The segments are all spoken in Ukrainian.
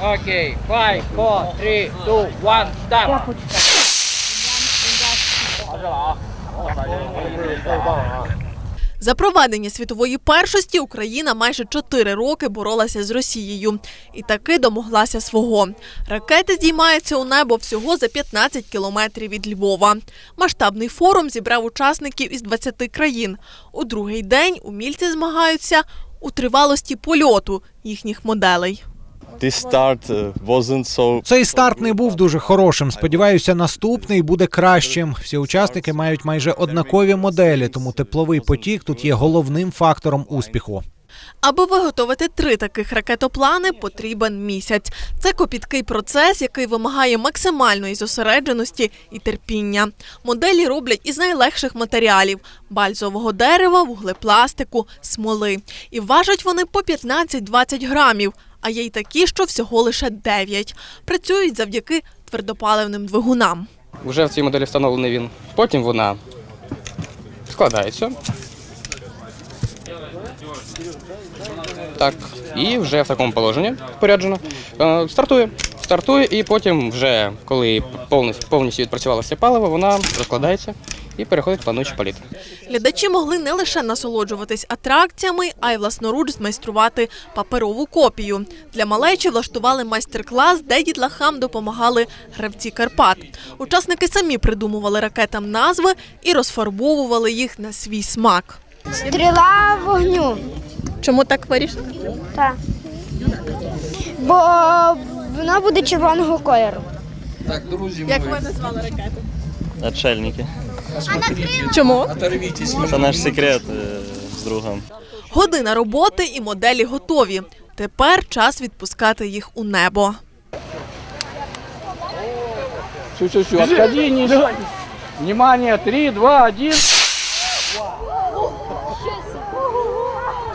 Okay, five, four, three, two, one, start. 啊 За проведення світової першості Україна майже чотири роки боролася з Росією і таки домоглася свого. Ракети здіймаються у небо всього за 15 кілометрів від Львова. Масштабний форум зібрав учасників із 20 країн. У другий день умільці змагаються у тривалості польоту їхніх моделей. This start uh, Цей старт не був дуже хорошим. Сподіваюся, наступний буде кращим. Всі учасники мають майже однакові моделі, тому тепловий потік тут є головним фактором успіху. Аби виготовити три таких ракетоплани, потрібен місяць. Це копіткий процес, який вимагає максимальної зосередженості і терпіння. Моделі роблять із найлегших матеріалів: бальзового дерева, вуглепластику, смоли. І важать вони по 15-20 грамів. А є й такі, що всього лише 9. Працюють завдяки твердопаливним двигунам. Вже в цій моделі встановлений він. Потім вона складається. Так, і вже в такому положенні поряджено. Е, Стартує. Стартує, і потім, вже коли повністю, повністю відпрацювалося паливо, вона розкладається і переходить в плануючий політ. Глядачі могли не лише насолоджуватись атракціями, а й власноруч змайструвати паперову копію. Для малечі влаштували майстер-клас, де дітлахам допомагали гравці Карпат. Учасники самі придумували ракетам назви і розфарбовували їх на свій смак. Стріла вогню. Чому так вирішили? Так. Бо вона буде червоного кольору. Так, друзі, Як ви назвали ракету? отшельники. Чому? Це наш секрет е, з другом. Година роботи і моделі готові. Тепер час відпускати їх у небо. Чу-чу-чу, не... Внимание, три, два, один.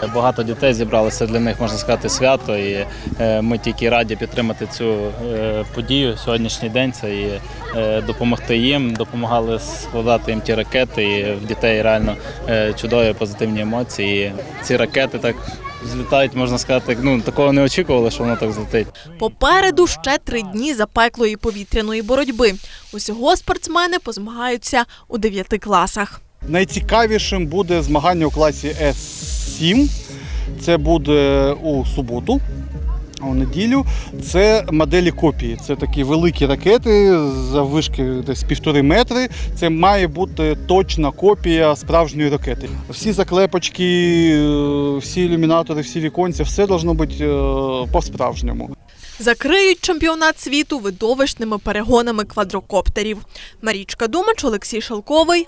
Багато дітей зібралося для них, можна сказати, свято, і е, ми тільки раді підтримати цю е, подію сьогоднішній день. Це і е, допомогти їм, допомагали складати їм ті ракети. І в дітей реально чудові позитивні емоції. І ці ракети так злітають, можна сказати, ну такого не очікували, що воно так злетить. Попереду ще три дні запеклої повітряної боротьби. Усього спортсмени позмагаються у дев'яти класах. Найцікавішим буде змагання у класі С7. Це буде у суботу. У неділю це моделі копії. Це такі великі ракети заввишки десь півтори метри. Це має бути точна копія справжньої ракети. Всі заклепочки, е, всі ілюмінатори, всі віконці, все должно бути е, по-справжньому. Закриють чемпіонат світу видовищними перегонами квадрокоптерів. Марічка Думач, Олексій Шалковий.